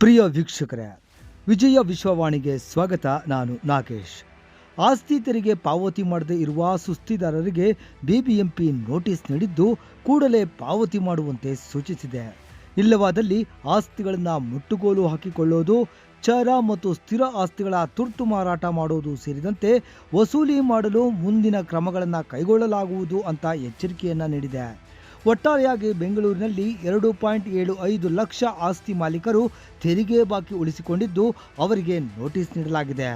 ಪ್ರಿಯ ವೀಕ್ಷಕರೇ, ವಿಜಯ ವಿಶ್ವವಾಣಿಗೆ ಸ್ವಾಗತ. ನಾನು ನಾಗೇಶ್. ಆಸ್ತಿ ತೆರಿಗೆ ಪಾವತಿ ಮಾಡದೇ ಇರುವ ಸುಸ್ತಿದಾರರಿಗೆ ಬಿಬಿಎಂಪಿ ನೋಟಿಸ್ ನೀಡಿದ್ದು ಕೂಡಲೇ ಪಾವತಿ ಮಾಡುವಂತೆ ಸೂಚಿಸಿದೆ. ಇಲ್ಲವಾದಲ್ಲಿ ಆಸ್ತಿಗಳನ್ನು ಮುಟ್ಟುಗೋಲು ಹಾಕಿಕೊಳ್ಳೋದು, ಚರ ಮತ್ತು ಸ್ಥಿರ ಆಸ್ತಿಗಳ ತುರ್ತು ಮಾರಾಟ ಮಾಡುವುದು ಸೇರಿದಂತೆ ವಸೂಲಿ ಮಾಡಲು ಮುಂದಿನ ಕ್ರಮಗಳನ್ನು ಕೈಗೊಳ್ಳಲಾಗುವುದು ಅಂತ ಎಚ್ಚರಿಕೆಯನ್ನು ನೀಡಿದೆ. ಒಟ್ಟಾರೆಯಾಗಿ ಬೆಂಗಳೂರಿನಲ್ಲಿ ಎರಡು ಪಾಯಿಂಟ್ ಏಳು ಐದು ಲಕ್ಷ ಆಸ್ತಿ ಮಾಲೀಕರು ತೆರಿಗೆ ಬಾಕಿ ಉಳಿಸಿಕೊಂಡಿದ್ದು ಅವರಿಗೆ ನೋಟಿಸ್ ನೀಡಲಾಗಿದೆ.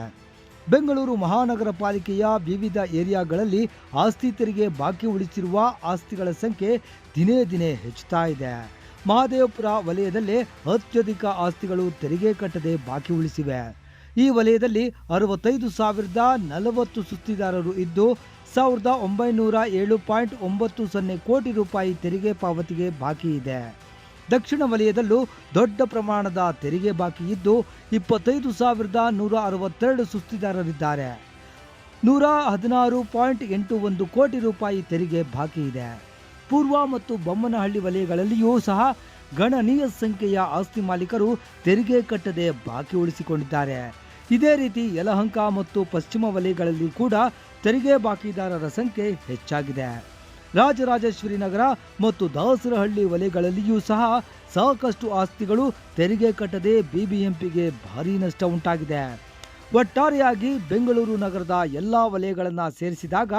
ಬೆಂಗಳೂರು ಮಹಾನಗರ ಪಾಲಿಕೆಯ ವಿವಿಧ ಏರಿಯಾಗಳಲ್ಲಿ ಆಸ್ತಿ ತೆರಿಗೆ ಬಾಕಿ ಉಳಿಸಿರುವ ಆಸ್ತಿಗಳ ಸಂಖ್ಯೆ ದಿನೇ ದಿನೇ ಹೆಚ್ಚುತ್ತಾ ಇದೆ. ಮಹದೇವಪುರ ವಲಯದಲ್ಲೇ ಅತ್ಯಧಿಕ ಆಸ್ತಿಗಳು ತೆರಿಗೆ ಕಟ್ಟದೆ ಬಾಕಿ ಉಳಿಸಿವೆ. ಈ ವಲಯದಲ್ಲಿ ಅರವತ್ತೈದು ಸಾವಿರದ ನಲವತ್ತು ಸುಸ್ತಿದಾರರು ಇದ್ದು, ಸಾವಿರದ ಒಂಬೈನೂರ ಏಳು ಪಾಯಿಂಟ್ ಒಂಬತ್ತು ಸೊನ್ನೆ ಕೋಟಿ ರೂಪಾಯಿ ತೆರಿಗೆ ಪಾವತಿಗೆ ಬಾಕಿ ಇದೆ. ದಕ್ಷಿಣ ವಲಯದಲ್ಲೂ ದೊಡ್ಡ ಪ್ರಮಾಣದ ತೆರಿಗೆ ಬಾಕಿ ಇದ್ದು, ಇಪ್ಪತ್ತೈದು ಸಾವಿರದ ನೂರ ಅರವತ್ತೆರಡು ಸುಸ್ತಿದಾರರಿದ್ದಾರೆ ನೂರ ಹದಿನಾರು ಪಾಯಿಂಟ್ ಎಂಟು ಒಂದು ಕೋಟಿ ರೂಪಾಯಿ ತೆರಿಗೆ ಬಾಕಿ ಇದೆ. ಪೂರ್ವ ಮತ್ತು ಬೊಮ್ಮನಹಳ್ಳಿ ವಲಯಗಳಲ್ಲಿಯೂ ಸಹ ಗಣನೀಯ ಸಂಖ್ಯೆಯ ಆಸ್ತಿ ಮಾಲೀಕರು ತೆರಿಗೆ ಕಟ್ಟದೆ ಬಾಕಿ ಉಳಿಸಿಕೊಂಡಿದ್ದಾರೆ. ಇದೇ ರೀತಿ ಯಲಹಂಕ ಮತ್ತು ಪಶ್ಚಿಮ ವಲಯಗಳಲ್ಲಿ ಕೂಡ ತೆರಿಗೆ ಬಾಕಿದಾರರ ಸಂಖ್ಯೆ ಹೆಚ್ಚಾಗಿದೆ. ರಾಜರಾಜೇಶ್ವರಿ ನಗರ ಮತ್ತು ದಾಸರಹಳ್ಳಿ ವಲಯಗಳಲ್ಲಿಯೂ ಸಹ ಸಾಕಷ್ಟು ಆಸ್ತಿಗಳು ತೆರಿಗೆ ಕಟ್ಟದೆ ಬಿಬಿಎಂಪಿಗೆ ಭಾರೀ ನಷ್ಟ ಉಂಟಾಗಿದೆ. ಒಟ್ಟಾರೆಯಾಗಿ ಬೆಂಗಳೂರು ನಗರದ ಎಲ್ಲ ವಲಯಗಳನ್ನು ಸೇರಿಸಿದಾಗ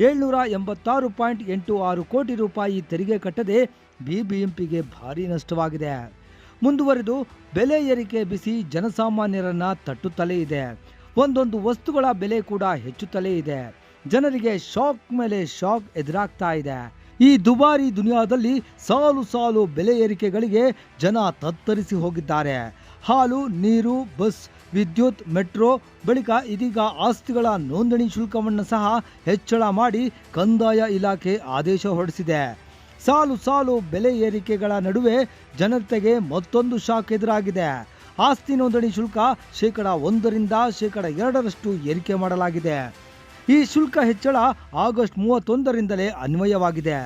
ಏಳ್ನೂರ ಎಂಬತ್ತಾರು ಪಾಯಿಂಟ್ ಎಂಟು ಆರು ಕೋಟಿ ರೂಪಾಯಿ ತೆರಿಗೆ ಕಟ್ಟದೆ ಬಿಬಿಎಂಪಿಗೆ ಭಾರೀ ನಷ್ಟವಾಗಿದೆ. ಮುಂದುವರೆದು ಬೆಲೆ ಏರಿಕೆ ಬಿಸಿ ಜನಸಾಮಾನ್ಯರನ್ನ ತಟ್ಟುತ್ತಲೇ ಇದೆ. ಒಂದೊಂದು ವಸ್ತುಗಳ ಬೆಲೆ ಕೂಡ ಹೆಚ್ಚುತ್ತಲೇ ಇದೆ. ಜನರಿಗೆ ಶಾಕ್ ಮೇಲೆ ಶಾಕ್ ಎದುರಾಗ್ತಾ ಇದೆ. ಈ ದುಬಾರಿ ದುನಿಯಾದಲ್ಲಿ ಸಾಲು ಸಾಲು ಬೆಲೆ ಏರಿಕೆಗಳಿಗೆ ಜನ ತತ್ತರಿಸಿ ಹೋಗಿದ್ದಾರೆ. ಹಾಲು, ನೀರು, ಬಸ್, ವಿದ್ಯುತ್, ಮೆಟ್ರೋ, ಬಳಿಕ ಇದೀಗ ಆಸ್ತಿಗಳ ನೋಂದಣಿ ಶುಲ್ಕವನ್ನು ಸಹ ಹೆಚ್ಚಳ ಮಾಡಿ ಕಂದಾಯ ಇಲಾಖೆ ಆದೇಶ ಹೊರಡಿಸಿದೆ. ಸಾಲು ಸಾಲು ಬೆಲೆ ಏರಿಕೆಗಳ ನಡುವೆ ಜನತೆಗೆ ಮತ್ತೊಂದು ಶಾಕ್ ಎದುರಾಗಿದೆ. ಆಸ್ತಿ ನೋಂದಣಿ ಶುಲ್ಕ ಶೇಕಡ ಒಂದರಿಂದ ಶೇಕಡ ಎರಡರಷ್ಟು ಏರಿಕೆ ಮಾಡಲಾಗಿದೆ. ಈ ಶುಲ್ಕ ಹೆಚ್ಚಳ ಆಗಸ್ಟ್ ಮೂವತ್ತೊಂದರಿಂದಲೇ ಅನ್ವಯವಾಗಿದೆ.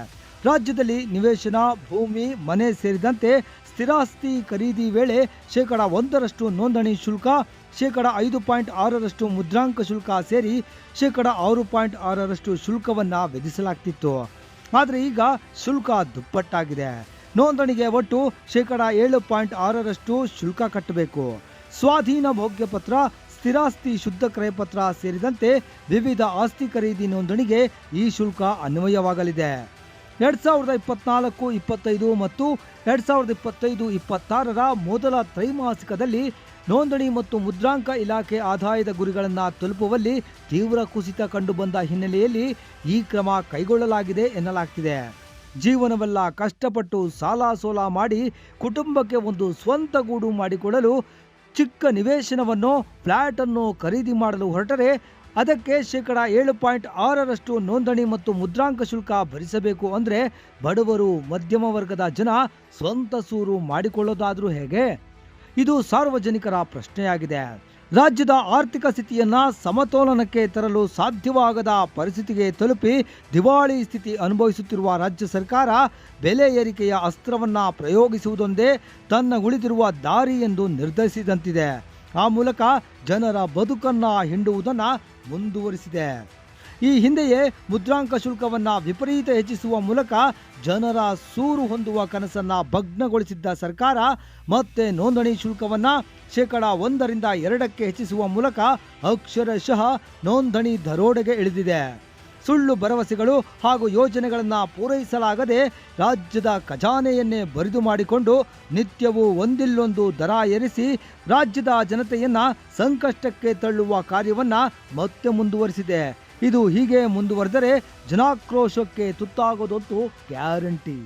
ರಾಜ್ಯದಲ್ಲಿ ನಿವೇಶನ, ಭೂಮಿ, ಮನೆ ಸೇರಿದಂತೆ ಸ್ಥಿರಾಸ್ತಿ ಖರೀದಿ ವೇಳೆ ಶೇಕಡ ಒಂದರಷ್ಟು ನೋಂದಣಿ ಶುಲ್ಕ, ಶೇಕಡ ಐದು ಪಾಯಿಂಟ್ ಆರರಷ್ಟು ಮುದ್ರಾಂಕ ಶುಲ್ಕ ಸೇರಿ ಶೇಕಡ ಆರು ಪಾಯಿಂಟ್ ಆರರಷ್ಟು ಶುಲ್ಕವನ್ನು ವಿಧಿಸಲಾಗ್ತಿತ್ತು. ಆದರೆ ಈಗ ಶುಲ್ಕ ದುಪ್ಪಟ್ಟಾಗಿದೆ. ನೋಂದಣಿಗೆ ಒಟ್ಟು ಶೇಕಡ ಏಳು ಪಾಯಿಂಟ್ ಆರರಷ್ಟು ಶುಲ್ಕ ಕಟ್ಟಬೇಕು. ಸ್ವಾಧೀನ ಭೋಗ್ಯ ಪತ್ರ ಸ್ಥಿರಾಸ್ತಿ ಶುದ್ಧ ಕ್ರಯಪತ್ರ ಸೇರಿದಂತೆ ವಿವಿಧ ಆಸ್ತಿ ಖರೀದಿ ನೋಂದಣಿಗೆ ಈ ಶುಲ್ಕ ಅನ್ವಯವಾಗಲಿದೆ. ಎರಡ್ ಸಾವಿರದ ಇಪ್ಪತ್ನಾಲ್ಕು, ಇಪ್ಪತ್ತೈದು ಮತ್ತು ಎರಡು ಸಾವಿರದ ಇಪ್ಪತ್ತೈದು, ಇಪ್ಪತ್ತಾರರ ಮೊದಲ ತ್ರೈಮಾಸಿಕದಲ್ಲಿ ನೋಂದಣಿ ಮತ್ತು ಮುದ್ರಾಂಕ ಇಲಾಖೆ ಆದಾಯದ ಗುರಿಗಳನ್ನು ತಲುಪುವಲ್ಲಿ ತೀವ್ರ ಕುಸಿತ ಕಂಡುಬಂದ ಹಿನ್ನೆಲೆಯಲ್ಲಿ ಈ ಕ್ರಮ ಕೈಗೊಳ್ಳಲಾಗಿದೆ ಎನ್ನಲಾಗ್ತಿದೆ. ಜೀವನವೆಲ್ಲ ಕಷ್ಟಪಟ್ಟು ಸಾಲ ಸೋಲ ಮಾಡಿ ಕುಟುಂಬಕ್ಕೆ ಒಂದು ಸ್ವಂತ ಗೂಡು ಮಾಡಿಕೊಡಲು ಚಿಕ್ಕ ನಿವೇಶನವನ್ನು ಫ್ಲ್ಯಾಟನ್ನು ಖರೀದಿ ಮಾಡಲು ಹೊರಟರೆ ಅದಕ್ಕೆ ಶೇಕಡ ಏಳು ಪಾಯಿಂಟ್ ಆರರಷ್ಟು ನೋಂದಣಿ ಮತ್ತು ಮುದ್ರಾಂಕ ಶುಲ್ಕ ಭರಿಸಬೇಕು ಅಂದರೆ ಬಡವರು, ಮಧ್ಯಮ ವರ್ಗದ ಜನ ಸ್ವಂತ ಸೂರು ಮಾಡಿಕೊಳ್ಳೋದಾದರೂ ಹೇಗೆ? ಇದು ಸಾರ್ವಜನಿಕರ ಪ್ರಶ್ನೆಯಾಗಿದೆ. ರಾಜ್ಯದ ಆರ್ಥಿಕ ಸ್ಥಿತಿಯನ್ನ ಸಮತೋಲನಕ್ಕೆ ತರಲು ಸಾಧ್ಯವಾಗದ ಪರಿಸ್ಥಿತಿಗೆ ತಲುಪಿ ದಿವಾಳಿ ಸ್ಥಿತಿ ಅನುಭವಿಸುತ್ತಿರುವ ರಾಜ್ಯ ಸರ್ಕಾರ ಬೆಲೆ ಏರಿಕೆಯ ಅಸ್ತ್ರವನ್ನು ಪ್ರಯೋಗಿಸುವುದೊಂದೇ ತನ್ನ ಉಳಿದಿರುವ ದಾರಿ ಎಂದು ನಿರ್ಧರಿಸಿದಂತಿದೆ. ಆ ಮೂಲಕ ಜನರ ಬದುಕನ್ನ ಹಿಂಡುವುದನ್ನು ಮುಂದುವರಿಸಿದೆ. ಈ ಹಿಂದೆಯೇ ಮುದ್ರಾಂಕ ಶುಲ್ಕವನ್ನು ವಿಪರೀತ ಹೆಚ್ಚಿಸುವ ಮೂಲಕ ಜನರ ಸೂರು ಹೊಂದುವ ಕನಸನ್ನು ಭಗ್ನಗೊಳಿಸಿದ್ದ ಸರ್ಕಾರ ಮತ್ತೆ ನೋಂದಣಿ ಶುಲ್ಕವನ್ನು ಶೇಕಡ ಒಂದರಿಂದ ಎರಡಕ್ಕೆ ಹೆಚ್ಚಿಸುವ ಮೂಲಕ ಅಕ್ಷರಶಃ ನೋಂದಣಿ ದರೋಡೆಗೆ ಇಳಿದಿದೆ. ಸುಳ್ಳು ಭರವಸೆಗಳು ಹಾಗೂ ಯೋಜನೆಗಳನ್ನು ಪೂರೈಸಲಾಗದೆ ರಾಜ್ಯದ ಖಜಾನೆಯನ್ನೇ ಬರಿದು ಮಾಡಿಕೊಂಡು ನಿತ್ಯವೂ ಒಂದಿಲ್ಲೊಂದು ದರ ಏರಿಸಿ ರಾಜ್ಯದ ಜನತೆಯನ್ನು ಸಂಕಷ್ಟಕ್ಕೆ ತಳ್ಳುವ ಕಾರ್ಯವನ್ನು ಮತ್ತೆ ಮುಂದುವರಿಸಿದೆ. ಇದು ಹೀಗೆ ಮುಂದುವರೆದರೆ ಜನಾಕ್ರೋಶಕ್ಕೆ ತುತ್ತಾಗೋದಂತೂ ಗ್ಯಾರಂಟಿ.